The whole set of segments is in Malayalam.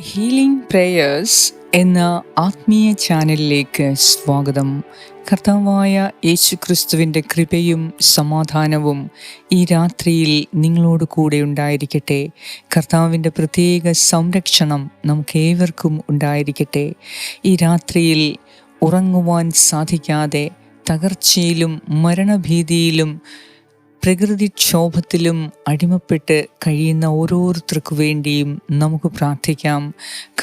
ഹീലിംഗ് പ്രേയേഴ്സ് എന്ന ആത്മീയ ചാനലിലേക്ക് സ്വാഗതം. കർത്താവായ യേശുക്രിസ്തുവിന്റെ കൃപയും സമാധാനവും ഈ രാത്രിയിൽ നിങ്ങളോട് കൂടെ ഉണ്ടായിരിക്കട്ടെ. കർത്താവിന്റെ പ്രത്യേക സംരക്ഷണം നമുക്ക് ഏവർക്കും ഉണ്ടായിരിക്കട്ടെ. ഈ രാത്രിയിൽ ഉറങ്ങുവാൻ സാധിക്കാതെ തകർച്ചയിലും മരണഭീതിയിലും പ്രകൃതിക്ഷോഭത്തിലും അടിമപ്പെട്ട് കഴിയുന്ന ഓരോരുത്തർക്കു വേണ്ടിയും നമുക്ക് പ്രാർത്ഥിക്കാം.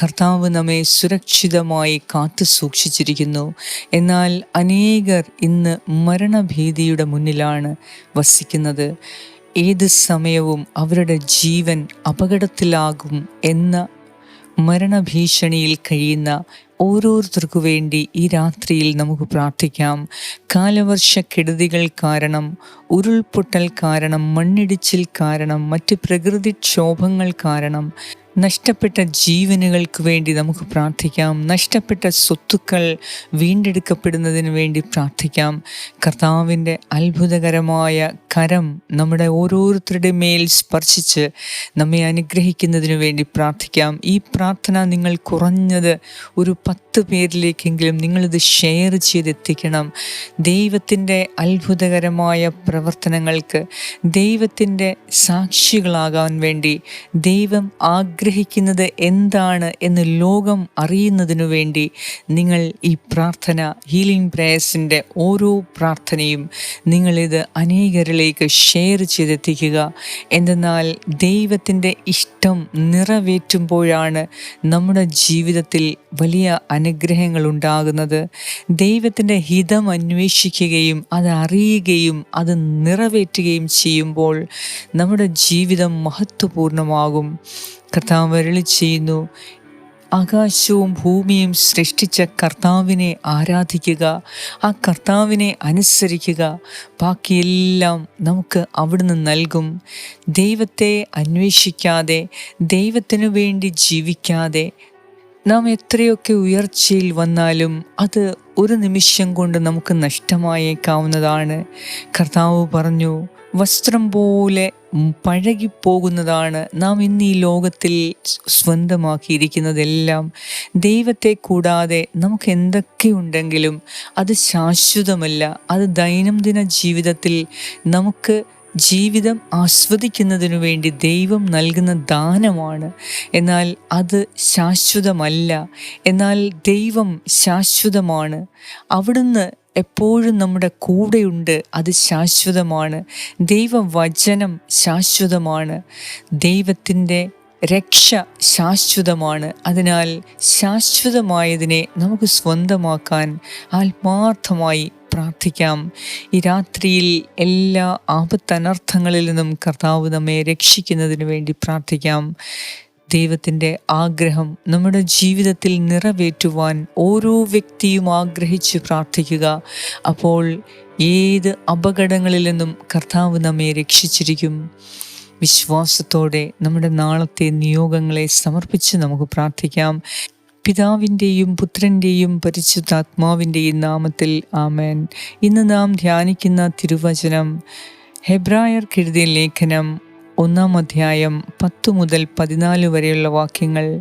കർത്താവ് നമ്മെ സുരക്ഷിതമായി കാത്തു സൂക്ഷിച്ചിരിക്കുന്നു. എന്നാൽ അനേകർ ഇന്ന് മരണഭീതിയുടെ മുന്നിലാണ് വസിക്കുന്നത്. ഏത് സമയവും അവരുടെ ജീവൻ അപകടത്തിലാകും എന്ന മരണഭീഷണിയിൽ കഴിയുന്ന ഓരോരുത്തർക്കു വേണ്ടി ഈ രാത്രിയിൽ നമുക്ക് പ്രാർത്ഥിക്കാം. കാലവർഷക്കെടുതികൾ കാരണം ഉരുൾപൊട്ടൽ കാരണം മണ്ണിടിച്ചിൽ കാരണം മറ്റ് പ്രകൃതിക്ഷോഭങ്ങൾ കാരണം നഷ്ടപ്പെട്ട ജീവനുകൾക്ക് വേണ്ടി നമുക്ക് പ്രാർത്ഥിക്കാം. നഷ്ടപ്പെട്ട സ്വത്തുക്കൾ വീണ്ടെടുക്കപ്പെടുന്നതിന് വേണ്ടി പ്രാർത്ഥിക്കാം. കർത്താവിന്റെ അത്ഭുതകരമായ കരം നമ്മുടെ ഓരോരുത്തരുടെ മേൽ സ്പർശിച്ച് നമ്മെ അനുഗ്രഹിക്കുന്നതിനു വേണ്ടി പ്രാർത്ഥിക്കാം. ഈ പ്രാർത്ഥന നിങ്ങൾ കുറഞ്ഞത് ഒരു പത്ത് പേരിലേക്കെങ്കിലും നിങ്ങളിത് ഷെയർ ചെയ്തെത്തിക്കണം. ദൈവത്തിന്റെ അത്ഭുതകരമായ പ്രവർത്തനങ്ങൾക്ക് ദൈവത്തിന്റെ സാക്ഷികളാകാൻ വേണ്ടി ദൈവം ആഗ്രഹിക്കുന്നത് എന്താണ് എന്ന് ലോകം അറിയുന്നതിനു വേണ്ടി നിങ്ങൾ ഈ പ്രാർത്ഥന ഹീലിംഗ് പ്രേയേഴ്സിന്റെ ഓരോ പ്രാർത്ഥനയും നിങ്ങളിത് അനേകരിലേക്ക് ഷെയർ ചെയ്തെത്തിക്കുക. എന്തെന്നാൽ ദൈവത്തിന്റെ ഇഷ്ടം നിറവേറ്റുമ്പോഴാണ് നമ്മുടെ ജീവിതത്തിൽ വലിയ അനുഗ്രഹങ്ങൾ ഉണ്ടാകുന്നത്. ദൈവത്തിന്റെ ഹിതം അന്വേഷിക്കുകയും അത് അറിയുകയും അത് നിറവേറ്റുകയും ചെയ്യുമ്പോൾ നമ്മുടെ ജീവിതം മഹത്വപൂർണമാകും കർത്താവ് അരുളി ചെയ്യുന്നു ആകാശവും ഭൂമിയും സൃഷ്ടിച്ച കർത്താവിനെ ആരാധിക്കുക ആ കർത്താവിനെ അനുസരിക്കുക. ബാക്കിയെല്ലാം നമുക്ക് അവിടുന്ന് നൽകും. ദൈവത്തെ അന്വേഷിക്കാതെ ദൈവത്തിനു വേണ്ടി ജീവിക്കാതെ നാം എത്രയൊക്കെ ഉയർച്ചയിൽ വന്നാലും അത് ഒരു നിമിഷം കൊണ്ട് നമുക്ക് നഷ്ടമായേക്കാവുന്നതാണ്. കർത്താവ് പറഞ്ഞു വസ്ത്രം പോലെ പഴകിപ്പോകുന്നതാണ് നാം ഇന്ന് ഈ ലോകത്തിൽ സ്വന്തമാക്കിയിരിക്കുന്നതെല്ലാം. ദൈവത്തെ കൂടാതെ നമുക്ക് എന്തൊക്കെയുണ്ടെങ്കിലും അത് ശാശ്വതമല്ല. അത് ദൈനംദിന ജീവിതത്തിൽ നമുക്ക് ജീവിതം ആസ്വദിക്കുന്നതിനു വേണ്ടി ദൈവം നൽകുന്ന ദാനമാണ്. എന്നാൽ അത് ശാശ്വതമല്ല. എന്നാൽ ദൈവം ശാശ്വതമാണ്. അവിടുന്ന് എപ്പോഴും നമ്മുടെ കൂടെയുണ്ട്. അത് ശാശ്വതമാണ്. ദൈവവചനം ശാശ്വതമാണ്. ദൈവത്തിന്റെ രക്ഷ ശാശ്വതമാണ്. അതിനാൽ ശാശ്വതമായതിനെ നമുക്ക് സ്വന്തമാക്കാൻ ആത്മാർത്ഥമായി പ്രാർത്ഥിക്കാം. ഈ രാത്രിയിൽ എല്ലാ ആപത്തനർത്ഥങ്ങളിൽ നിന്നും കർത്താവ് നമ്മെ രക്ഷിക്കുന്നതിന് വേണ്ടി പ്രാർത്ഥിക്കാം. ദൈവത്തിന്റെ ആഗ്രഹം നമ്മുടെ ജീവിതത്തിൽ നിറവേറ്റുവാൻ ഓരോ വ്യക്തിയും ആഗ്രഹിച്ച് പ്രാർത്ഥിക്കുക. അപ്പോൾ ഏത് അപകടങ്ങളിൽ നിന്നും കർത്താവ് നമ്മെ രക്ഷിച്ചിരിക്കും. വിശ്വാസത്തോടെ നമ്മുടെ നാളത്തെ നിയോഗങ്ങളെ സമർപ്പിച്ച് നമുക്ക് പ്രാർത്ഥിക്കാം. പിതാവിന്റെയും പുത്രന്റെയും പരിശുദ്ധാത്മാവിന്റെയും നാമത്തിൽ ആമേൻ. ഇന്ന് നാം ധ്യാനിക്കുന്ന തിരുവചനം ഹെബ്രായർ കെഴുതിയ ലേഖനം ഒന്നാം അധ്യായം പത്തു മുതൽ പതിനാല് വരെയുള്ള വാക്യങ്ങൾ.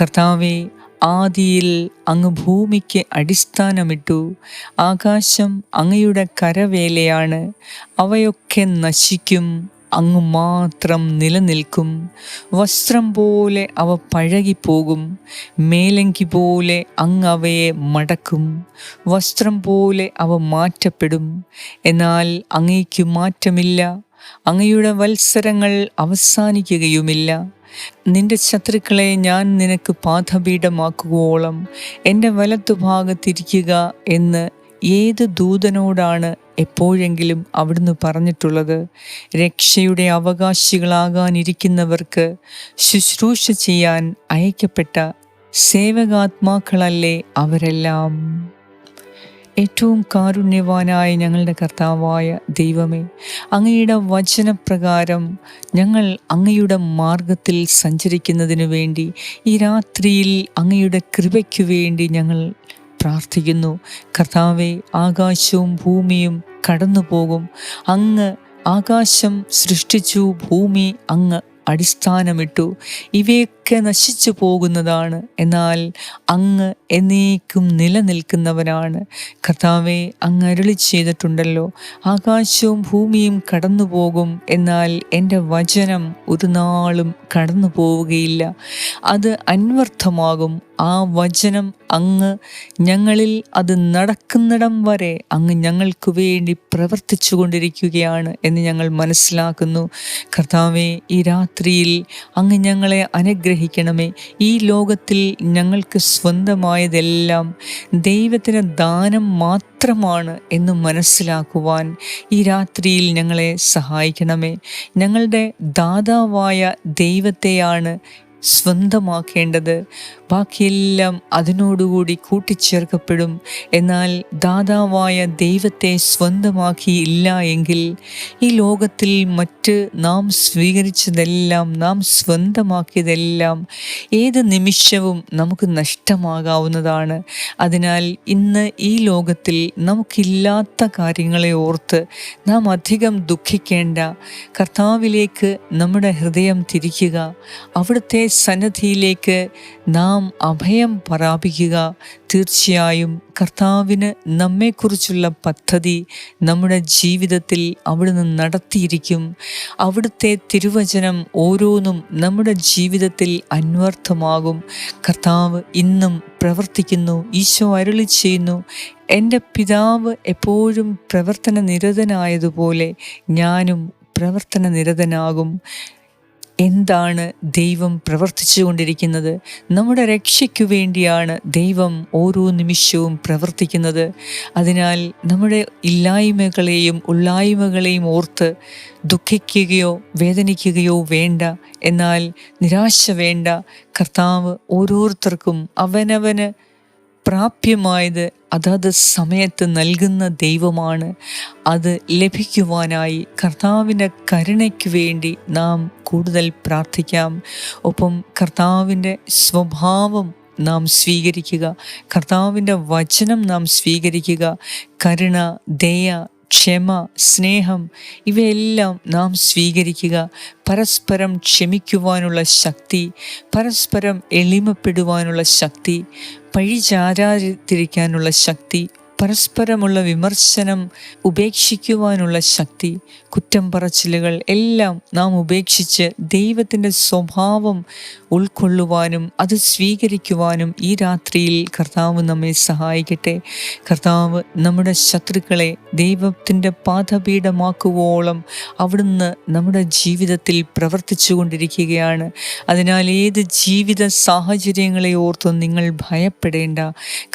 കർത്താവെ ആദിയിൽ അങ്ങ് ഭൂമിക്ക് അടിസ്ഥാനമിട്ടു. ആകാശം അങ്ങയുടെ കരവേലയാണ്. അവയൊക്കെ നശിക്കും. അങ്ങ് മാത്രം നിലനിൽക്കും. വസ്ത്രം പോലെ അവ പഴകിപ്പോകും. മേലങ്കി പോലെ അങ്ങ് അവയെ മടക്കും. വസ്ത്രം പോലെ അവ മാറ്റപ്പെടും. എന്നാൽ അങ്ങയ്ക്ക് മാറ്റമില്ല. അങ്ങയുടെ വത്സരങ്ങൾ അവസാനിക്കുകയുമില്ല. നിന്റെ ശത്രുക്കളെ ഞാൻ നിനക്ക് പാഥപീഠമാക്കുവോളം എന്റെ വലത്തുഭാഗത്തിരിക്കുക എന്ന് ഏത് ദൂതനോടാണ് എപ്പോഴെങ്കിലും അവിടുന്ന് പറഞ്ഞിട്ടുള്ളത്? രക്ഷയുടെ അവകാശികളാകാനിരിക്കുന്നവർക്ക് ശുശ്രൂഷ ചെയ്യാൻ അയക്കപ്പെട്ട സേവകാത്മാക്കളല്ലേ അവരെല്ലാം? ഏറ്റവും കാരുണ്യവാനായ ഞങ്ങളുടെ കർത്താവായ ദൈവമേ അങ്ങയുടെ വചനപ്രകാരം ഞങ്ങൾ അങ്ങയുടെ മാർഗത്തിൽ സഞ്ചരിക്കുന്നതിനു വേണ്ടി ഈ രാത്രിയിൽ അങ്ങയുടെ കൃപയ്ക്കു വേണ്ടി ഞങ്ങൾ പ്രാർത്ഥിക്കുന്നു. കർത്താവെ ആകാശവും ഭൂമിയും കടന്നു പോകും അങ്ങ് ആകാശം സൃഷ്ടിച്ചു ഭൂമി അങ്ങ് അടിസ്ഥാനമിട്ടു. ഇവയൊക്കെ നശിച്ചു പോകുന്നതാണ്. എന്നാൽ അങ്ങ് എന്നേക്കും നിലനിൽക്കുന്നവനാണ് കർത്താവെ അങ്ങ് അരുളി ചെയ്തിട്ടുണ്ടല്ലോ. ആകാശവും ഭൂമിയും കടന്നു പോകും എന്നാൽ എന്റെ വചനം ഒരു നാളും കടന്നു പോവുകയില്ല അത് അന്വർത്ഥമാകും. ആ വചനം അങ്ങ് ഞങ്ങളിൽ അത് നടക്കുന്നിടം വരെ അങ്ങ് ഞങ്ങൾക്ക് വേണ്ടി പ്രവർത്തിച്ചു കൊണ്ടിരിക്കുകയാണ് എന്ന് ഞങ്ങൾ മനസ്സിലാക്കുന്നു. കർത്താവെ ഈ രാത്രിയിൽ അങ്ങ് ഞങ്ങളെ അനുഗ്രഹിക്കണമേ. ഈ ലോകത്തിൽ ഞങ്ങൾക്ക് സ്വന്തമായതെല്ലാം ദൈവത്തിന് ദാനം മാത്രമാണ് എന്ന് മനസ്സിലാക്കുവാൻ ഈ രാത്രിയിൽ ഞങ്ങളെ സഹായിക്കണമേ. ഞങ്ങളുടെ ദാതാവായ ദൈവത്തെയാണ് സ്വന്തമാക്കേണ്ടത്. ബാക്കിയെല്ലാം അതിനോടുകൂടി കൂട്ടിച്ചേർക്കപ്പെടും. എന്നാൽ ദാതാവായ ദൈവത്തെ സ്വന്തമാക്കിയില്ല എങ്കിൽ ഈ ലോകത്തിൽ മറ്റ് നാം സ്വീകരിച്ചതെല്ലാം നാം സ്വന്തമാക്കിയതെല്ലാം ഏത് നിമിഷവും നമുക്ക് നഷ്ടമാകാവുന്നതാണ്. അതിനാൽ ഇന്ന് ഈ ലോകത്തിൽ നമുക്കില്ലാത്ത കാര്യങ്ങളെ ഓർത്ത് നാം അധികം ദുഃഖിക്കേണ്ട. കർത്താവിലേക്ക് നമ്മുടെ ഹൃദയം തിരിക്കുക. അവിടുത്തെ സന്നദ്ധിയിലേക്ക് നാം അഭയം പ്രാപിക്കുക. തീർച്ചയായും കർത്താവിന് നമ്മെക്കുറിച്ചുള്ള പദ്ധതി നമ്മുടെ ജീവിതത്തിൽ അവിടുന്ന് നടത്തിയിരിക്കും. അവിടുത്തെ തിരുവചനം ഓരോന്നും നമ്മുടെ ജീവിതത്തിൽ അന്വർത്ഥമാകും. കർത്താവ് ഇന്നും പ്രവർത്തിക്കുന്നു ഈശോ അരുളി ചെയ്യുന്നു എന്റെ പിതാവ് എപ്പോഴും പ്രവർത്തന നിരതനായതുപോലെ ഞാനും പ്രവർത്തന നിരതനാകും എന്താണ് ദൈവം പ്രവർത്തിച്ചു കൊണ്ടിരിക്കുന്നത്? നമ്മുടെ രക്ഷയ്ക്കു വേണ്ടിയാണ് ദൈവം ഓരോ നിമിഷവും പ്രവർത്തിക്കുന്നത്. അതിനാൽ നമ്മുടെ ഇല്ലായ്മകളെയും ഉള്ളായ്മകളെയും ഓർത്ത് ദുഃഖിക്കുകയോ വേദനിക്കുകയോ വേണ്ട. എന്നാൽ നിരാശ വേണ്ട. കർത്താവ് ഓരോരുത്തർക്കും അവനവന് പ്രാപ്യമായത് അതത് സമയത്ത് നൽകുന്ന ദൈവമാണ്. അത് ലഭിക്കുവാനായി കർത്താവിന്റെ കരുണയ്ക്ക് വേണ്ടി നാം കൂടുതൽ പ്രാർത്ഥിക്കാം. ഒപ്പം കർത്താവിന്റെ സ്വഭാവം നാം സ്വീകരിക്കുക. കർത്താവിന്റെ വചനം നാം സ്വീകരിക്കുക. കരുണ ദയ ക്ഷമ സ്നേഹം ഇവയെല്ലാം നാം സ്വീകരിക്കുക. പരസ്പരം ക്ഷമിക്കുവാനുള്ള ശക്തി പരസ്പരം എളിമപ്പെടുവാനുള്ള ശക്തി പഴിചാരാതിരിക്കാനുള്ള ശക്തി പരസ്പരമുള്ള വിമർശനം ഉപേക്ഷിക്കുവാനുള്ള ശക്തി കുറ്റം പറച്ചിലുകൾ എല്ലാം നാം ഉപേക്ഷിച്ച് ദൈവത്തിന്റെ സ്വഭാവം ഉൾക്കൊള്ളുവാനും അത് സ്വീകരിക്കുവാനും ഈ രാത്രിയിൽ കർത്താവ് നമ്മെ സഹായിക്കട്ടെ. കർത്താവ് നമ്മുടെ ശത്രുക്കളെ ദൈവത്തിന്റെ പാതപീഠമാക്കുവോളം അവിടുന്ന് നമ്മുടെ ജീവിതത്തിൽ പ്രവർത്തിച്ചു കൊണ്ടിരിക്കുകയാണ്. അതിനാൽ ഏത് ജീവിത സാഹചര്യങ്ങളെ ഓർത്തും നിങ്ങൾ ഭയപ്പെടേണ്ട.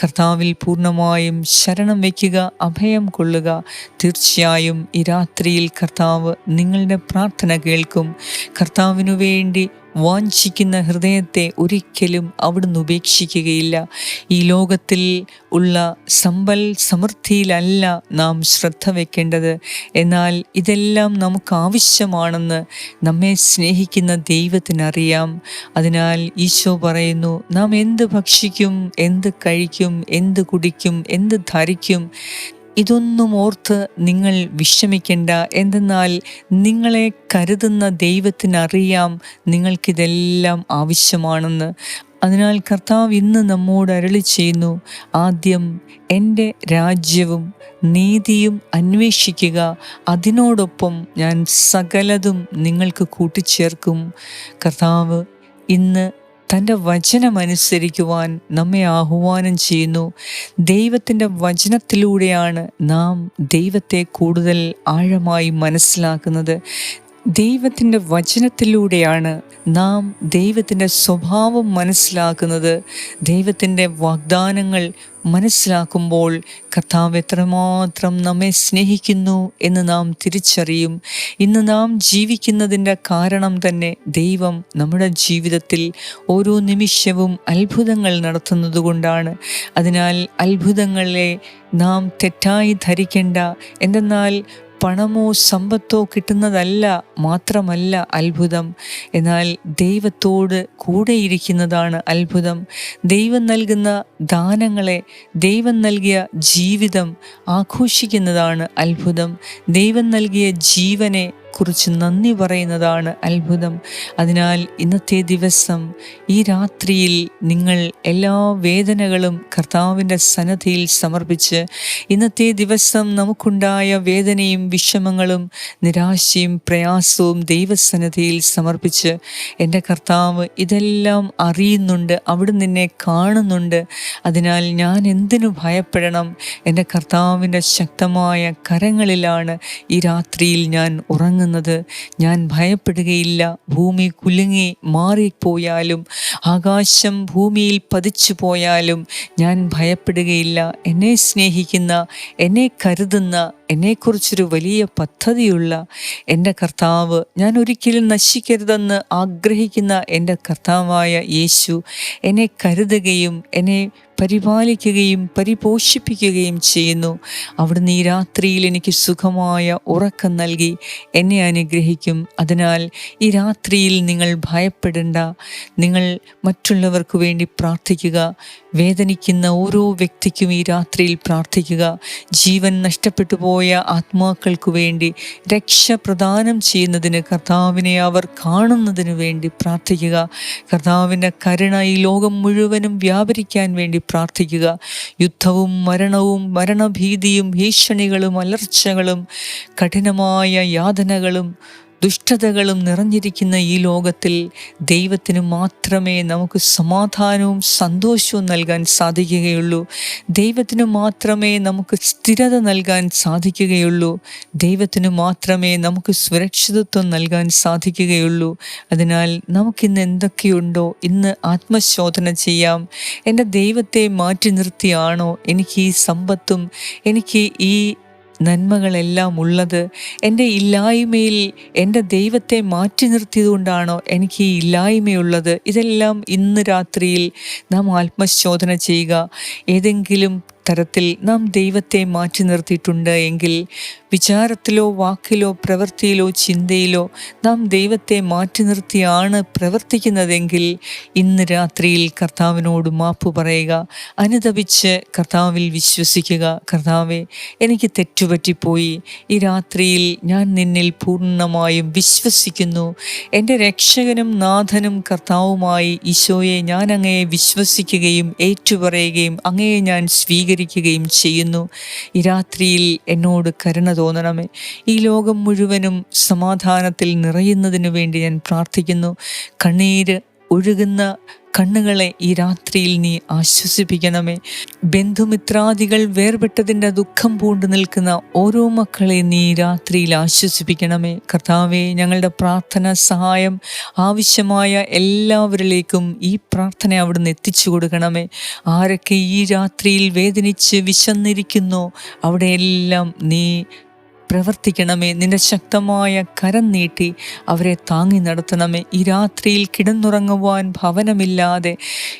കർത്താവിൽ പൂർണമായും ശരണം വയ്ക്കുക അഭയം കൊള്ളുക. തീർച്ചയായും ഈ രാത്രിയിൽ കർത്താവ് നിങ്ങളുടെ പ്രാർത്ഥന കേൾക്കും. കർത്താവിനു വേണ്ടി വാഞ്ചിക്കുന്ന ഹൃദയത്തെ ഒരിക്കലും അവിടുന്ന് ഉപേക്ഷിക്കുകയില്ല. ഈ ലോകത്തിൽ ഉള്ള സമ്പൽ സമൃദ്ധിയിലല്ല നാം ശ്രദ്ധ വെക്കേണ്ടത്. എന്നാൽ ഇതെല്ലാം നമുക്ക് ആവശ്യമാണെന്ന് നമ്മെ സ്നേഹിക്കുന്ന ദൈവത്തിനറിയാം. അതിനാൽ ഈശോ പറയുന്നു നാം എന്ത് ഭക്ഷിക്കും എന്ത് കഴിക്കും എന്ത് കുടിക്കും എന്ത് ധരിക്കും ഇതൊന്നും ഓർത്ത് നിങ്ങൾ വിഷമിക്കേണ്ട. എന്തെന്നാൽ നിങ്ങളെ കരുതുന്ന ദൈവത്തിനറിയാം നിങ്ങൾക്കിതെല്ലാം ആവശ്യമാണെന്ന്. അതിനാൽ കർത്താവ് ഇന്ന് നമ്മോട് അരളി ചെയ്യുന്നു ആദ്യം എന്റെ രാജ്യവും നീതിയും അന്വേഷിക്കുക. അതിനോടൊപ്പം ഞാൻ സകലതും നിങ്ങൾക്ക് കൂട്ടിച്ചേർക്കും. കർത്താവ് ഇന്ന് തന്റെ വചനമനുസരിക്കുവാൻ നമ്മെ ആഹ്വാനം ചെയ്യുന്നു. ദൈവത്തിന്റെ വചനത്തിലൂടെയാണ് നാം ദൈവത്തെ കൂടുതൽ ആഴമായി മനസ്സിലാക്കുന്നത്. ദൈവത്തിന്റെ വചനത്തിലൂടെയാണ് നാം ദൈവത്തിന്റെ സ്വഭാവം മനസ്സിലാക്കുന്നത്. ദൈവത്തിന്റെ വാഗ്ദാനങ്ങൾ മനസ്സിലാക്കുമ്പോൾ കർത്താവ് എത്രമാത്രം നമ്മെ സ്നേഹിക്കുന്നു എന്ന് നാം തിരിച്ചറിയും. ഇന്ന് നാം ജീവിക്കുന്നതിന്റെ കാരണം തന്നെ ദൈവം നമ്മുടെ ജീവിതത്തിൽ ഓരോ നിമിഷവും അത്ഭുതങ്ങൾ നടത്തുന്നത് കൊണ്ടാണ്. അതിനാൽ അത്ഭുതങ്ങളെ നാം തെറ്റായി ധരിക്കേണ്ട. എന്തെന്നാൽ പണമോ സമ്പത്തോ കിട്ടുന്നതല്ല മാത്രമല്ല അത്ഭുതം. എന്നാൽ ദൈവത്തോട് കൂടെയിരിക്കുന്നതാണ് അത്ഭുതം. ദൈവം നൽകുന്ന ദാനങ്ങളെ ദൈവം നൽകിയ ജീവിതം ആഘോഷിക്കുന്നതാണ് അത്ഭുതം. ദൈവം നൽകിയ ജീവനെ അതിനെക്കുറിച്ച് നന്ദി പറയുന്നതാണ് അത്ഭുതം. അതിനാൽ ഇന്നത്തെ ദിവസം ഈ രാത്രിയിൽ നിങ്ങൾ എല്ലാ വേദനകളും കർത്താവിന്റെ സന്നദ്ധിയിൽ സമർപ്പിച്ച് ഇന്നത്തെ ദിവസം നമുക്കുണ്ടായ വേദനയും വിഷമങ്ങളും നിരാശയും പ്രയാസവും ദൈവസന്നദ്ധിയിൽ സമർപ്പിച്ച് എന്റെ കർത്താവ് ഇതെല്ലാം അറിയുന്നുണ്ട് അവിടെ നിന്നെ കാണുന്നുണ്ട്. അതിനാൽ ഞാൻ എന്തിനു ഭയപ്പെടണം? എന്റെ കർത്താവിന്റെ ശക്തമായ കരങ്ങളിലാണ് ഈ രാത്രിയിൽ ഞാൻ ഉറങ്ങുന്നത്. ഞാൻ ഭയപ്പെടുകയില്ല. ഭൂമി കുലുങ്ങി മാറിപ്പോയാലും ആകാശം ഭൂമിയിൽ പതിച്ചു പോയാലും ഞാൻ ഭയപ്പെടുകയില്ല. എന്നെ സ്നേഹിക്കുന്ന എന്നെ കരുതുന്ന എന്നെക്കുറിച്ചൊരു വലിയ പദ്ധതിയുള്ള എന്റെ കർത്താവ്. ഞാൻ ഒരിക്കലും നശിക്കരുതെന്ന് ആഗ്രഹിക്കുന്ന എന്റെ കർത്താവായ യേശു എന്നെ കരുതുകയും എന്നെ പരിപാലിക്കുകയും പരിപോഷിപ്പിക്കുകയും ചെയ്യുന്നു. അവിടുന്ന് ഈ രാത്രിയിൽ എനിക്ക് സുഖമായ ഉറക്കം നൽകി എന്നെ അനുഗ്രഹിക്കും. അതിനാൽ ഈ രാത്രിയിൽ നിങ്ങൾ ഭയപ്പെടേണ്ട. നിങ്ങൾ മറ്റുള്ളവർക്ക് വേണ്ടി പ്രാർത്ഥിക്കുക. വേദനിക്കുന്ന ഓരോ വ്യക്തിക്കും ഈ രാത്രിയിൽ പ്രാർത്ഥിക്കുക. ജീവൻ നഷ്ടപ്പെട്ടു പോയ ആത്മാക്കൾക്കു വേണ്ടി രക്ഷ പ്രദാനം ചെയ്യുന്നതിന് കർത്താവിനെ അവർ കാണുന്നതിനു വേണ്ടി പ്രാർത്ഥിക്കുക. കർത്താവിന്റെ കരുണ ഈ ലോകം മുഴുവനും വ്യാപരിക്കാൻ വേണ്ടി പ്രാർത്ഥിക്കുക. യുദ്ധവും മരണവും മരണഭീതിയും ഭീഷണികളും അലർച്ചകളും കഠിനമായ യാതനകളും ദുഷ്ടതകളും നിറഞ്ഞിരിക്കുന്ന ഈ ലോകത്തിൽ ദൈവത്തിന് മാത്രമേ നമുക്ക് സമാധാനവും സന്തോഷവും നൽകാൻ സാധിക്കുകയുള്ളൂ. ദൈവത്തിന് മാത്രമേ നമുക്ക് സ്ഥിരത നൽകാൻ സാധിക്കുകയുള്ളൂ. ദൈവത്തിന് മാത്രമേ നമുക്ക് സുരക്ഷിതത്വം നൽകാൻ സാധിക്കുകയുള്ളൂ. അതിനാൽ നമുക്കിന്ന് എന്തൊക്കെയുണ്ടോ? ഇന്ന് ആത്മശോധന ചെയ്യാം. എന്റെ ദൈവത്തെ മാറ്റി നിർത്തിയാണോ? എനിക്ക് ഈ സമ്പത്തും എനിക്ക് ഈ നന്മകളെല്ലാം ഉള്ളത് എന്റെ ഇല്ലായ്മയിൽ എന്റെ ദൈവത്തെ മാറ്റി നിർത്തിയതുകൊണ്ടാണോ എനിക്ക് ഈ ഇല്ലായ്മയുള്ളത്? ഇതെല്ലാം ഇന്ന് രാത്രിയിൽ നാം ആത്മശോധന ചെയ്യുക. ഏതെങ്കിലും തരത്തിൽ നാം ദൈവത്തെ മാറ്റി നിർത്തിയിട്ടുണ്ട് എങ്കിൽ വിചാരത്തിലോ വാക്കിലോ പ്രവൃത്തിയിലോ ചിന്തയിലോ നാം ദൈവത്തെ മാറ്റി നിർത്തിയാണ് പ്രവർത്തിക്കുന്നതെങ്കിൽ ഇന്ന് രാത്രിയിൽ കർത്താവിനോട് മാപ്പ് പറയുക അനുദപിച്ച് കർത്താവിൽ വിശ്വസിക്കുക. കർത്താവെ എനിക്ക് തെറ്റുപറ്റിപ്പോയി. ഈ രാത്രിയിൽ ഞാൻ നിന്നിൽ പൂർണമായും വിശ്വസിക്കുന്നു. എന്റെ രക്ഷകനും നാഥനും കർത്താവുമായി ഈശോയെ ഞാൻ അങ്ങയെ വിശ്വസിക്കുകയും ഏറ്റുപറയുകയും അങ്ങയെ ഞാൻ സ്വീകരിക്കുകയും ചെയ്യുന്നു. ഈ രാത്രിയിൽ എന്നോട് കരുണ തോന്നണമേ. ഈ ലോകം മുഴുവനും സമാധാനത്തിൽ നിറയുന്നതിനു വേണ്ടി ഞാൻ പ്രാർത്ഥിക്കുന്നു. കണ്ണീര് ഒഴുകുന്ന കണ്ണുകളെ ഈ രാത്രിയിൽ നീ ആശ്വസിപ്പിക്കണമേ. ബന്ധുമിത്രാദികൾ വേർപെട്ടതിന്റെ ദുഃഖം പൂണ്ടു നിൽക്കുന്ന ഓരോ മക്കളെ നീ രാത്രിയിൽ ആശ്വസിപ്പിക്കണമേ. കർത്താവെ ഞങ്ങളുടെ പ്രാർത്ഥന സഹായം ആവശ്യമായ എല്ലാവരിലേക്കും ഈ പ്രാർത്ഥന അവിടുന്ന് എത്തിച്ചു കൊടുക്കണമേ. ആരൊക്കെ ഈ രാത്രിയിൽ വേദനിച്ച് വിശന്നിരിക്കുന്നോ അവിടെയെല്ലാം നീ പ്രവർത്തിക്കണമേ. നിന്റെ ശക്തമായ കരം നീട്ടി അവരെ താങ്ങി നടത്തണമേ. ഈ രാത്രിയിൽ കിടന്നുറങ്ങുവാൻ ഭവനമില്ലാതെ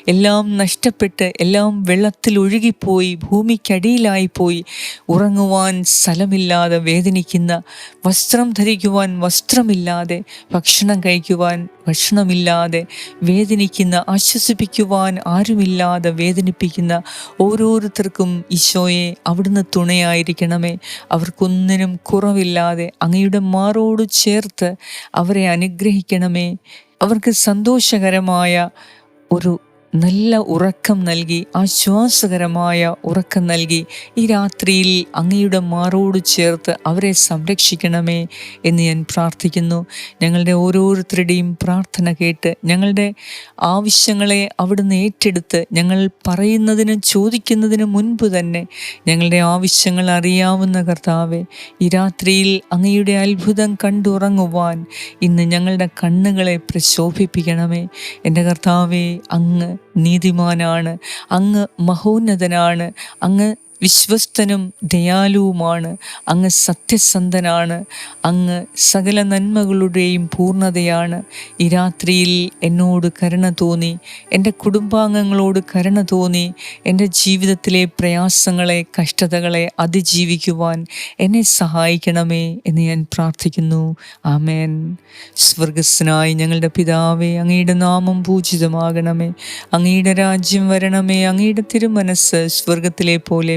എല്ലാം നഷ്ടപ്പെട്ട് എല്ലാം വെള്ളത്തിൽ ഒഴുകിപ്പോയി ഭൂമിക്കടിയിലായിപ്പോയി ഉറങ്ങുവാൻ സ്ഥലമില്ലാതെ വേദനിക്കുന്ന വസ്ത്രം ധരിക്കുവാൻ വസ്ത്രമില്ലാതെ ഭക്ഷണം കഴിക്കുവാൻ ഭക്ഷണമില്ലാതെ വേദനിക്കുന്ന ആശ്വസിപ്പിക്കുവാൻ ആരുമില്ലാതെ വേദനിപ്പിക്കുന്ന ഓരോരുത്തർക്കും ഈശോയെ അവിടുന്ന് തുണയായിരിക്കണമേ. അവർക്കൊന്നിനും കുറവില്ലാതെ അങ്ങയുടെ മാറോട് ചേർത്ത് അവരെ അനുഗ്രഹിക്കണമേ. അവർക്ക് സന്തോഷകരമായ ഒരു നല്ല ഉറക്കം നൽകി ആശ്വാസകരമായ ഉറക്കം നൽകി ഈ രാത്രിയിൽ അങ്ങയുടെ മാറോട് ചേർത്ത് അവരെ സംരക്ഷിക്കണമേ എന്ന് ഞാൻ പ്രാർത്ഥിക്കുന്നു. ഞങ്ങളുടെ ഓരോരുത്തരുടെയും പ്രാർത്ഥന കേട്ട് ഞങ്ങളുടെ ആവശ്യങ്ങളെ അവിടുന്ന് ഏറ്റെടുത്ത് ഞങ്ങൾ പറയുന്നതിനും ചോദിക്കുന്നതിന് മുൻപ് തന്നെ ഞങ്ങളുടെ ആവശ്യങ്ങൾ അറിയാവുന്ന കർത്താവെ ഈ രാത്രിയിൽ അങ്ങയുടെ അത്ഭുതം കണ്ടുറങ്ങുവാൻ ഇന്ന് ഞങ്ങളുടെ കണ്ണുകളെ പ്രശോഭിപ്പിക്കണമേ. എന്റെ കർത്താവെ അങ്ങ് നീതിമാനാണ് അങ്ങ് മഹോന്നതനാണ് അങ്ങ് വിശ്വസ്തനും ദയാലുവുമാണ്. അങ്ങ് സത്യസന്ധനാണ്. അങ്ങ് സകല നന്മകളുടെയും പൂർണതയാണ്. ഈ രാത്രിയിൽ എന്നോട് കരുണ തോന്നി. എന്റെ കുടുംബാംഗങ്ങളോട് കരുണ തോന്നി. എന്റെ ജീവിതത്തിലെ പ്രയാസങ്ങളെ കഷ്ടതകളെ അതിജീവിക്കുവാൻ എന്നെ സഹായിക്കണമേ എന്ന് ഞാൻ പ്രാർത്ഥിക്കുന്നു. ആമേൻ. സ്വർഗസ്നായി ഞങ്ങളുടെ പിതാവേ അങ്ങയുടെ നാമം പൂജിതമാകണമേ. അങ്ങയുടെ രാജ്യം വരണമേ. അങ്ങയുടെ തിരുമനസ് സ്വർഗത്തിലെ പോലെ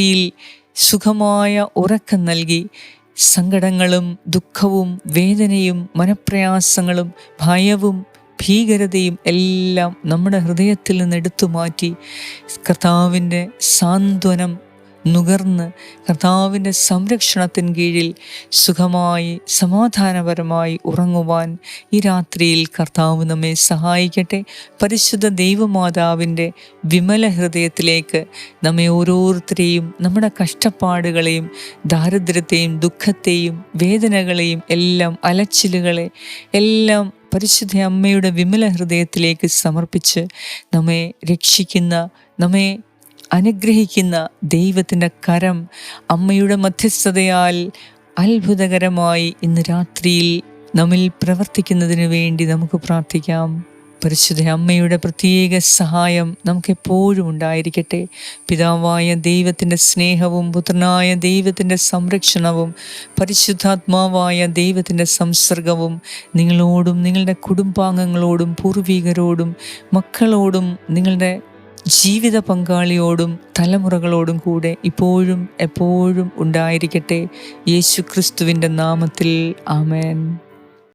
രാത്രിയിൽ സുഖമായ ഉറക്കം നൽകി സങ്കടങ്ങളും ദുഃഖവും വേദനയും മനപ്രയാസങ്ങളും ഭയവും ഭീകരതയും എല്ലാം നമ്മുടെ ഹൃദയത്തിൽ നിന്ന് എടുത്തു മാറ്റി കർത്താവിന്റെ സാന്ത്വനം നുകർന്ന് കർത്താവിന്റെ സംരക്ഷണത്തിൻ കീഴിൽ സുഖമായി സമാധാനപരമായി ഉറങ്ങുവാൻ ഈ രാത്രിയിൽ കർത്താവ് നമ്മെ സഹായിക്കട്ടെ. പരിശുദ്ധ ദൈവമാതാവിന്റെ വിമല ഹൃദയത്തിലേക്ക് നമ്മെ ഓരോരുത്തരെയും നമ്മുടെ കഷ്ടപ്പാടുകളെയും ദാരിദ്ര്യത്തെയും ദുഃഖത്തെയും വേദനകളെയും എല്ലാം അലച്ചിലുകളെ എല്ലാം പരിശുദ്ധ അമ്മയുടെ വിമല ഹൃദയത്തിലേക്ക് സമർപ്പിച്ച് നമ്മെ രക്ഷിക്കുന്ന നമ്മെ അനുഗ്രഹിക്കുന്ന ദൈവത്തിന്റെ കരം അമ്മയുടെ മധ്യസ്ഥതയാൽ അത്ഭുതകരമായി ഇന്ന് രാത്രിയിൽ നമ്മിൽ പ്രവർത്തിക്കുന്നതിന് വേണ്ടി നമുക്ക് പ്രാർത്ഥിക്കാം. പരിശുദ്ധ അമ്മയുടെ പ്രത്യേക സഹായം നമുക്കെപ്പോഴും ഉണ്ടായിരിക്കട്ടെ. പിതാവായ ദൈവത്തിന്റെ സ്നേഹവും പുത്രനായ ദൈവത്തിന്റെ സംരക്ഷണവും പരിശുദ്ധാത്മാവായ ദൈവത്തിന്റെ സംസർഗവും നിങ്ങളോടും നിങ്ങളുടെ കുടുംബാംഗങ്ങളോടും പൂർവികരോടും മക്കളോടും നിങ്ങളുടെ ജീവിത പങ്കാളിയോടും തലമുറകളോടും കൂടെ ഇപ്പോഴും എപ്പോഴും ഉണ്ടായിരിക്കട്ടെ. യേശു ക്രിസ്തുവിന്റെ നാമത്തിൽ ആമേൻ.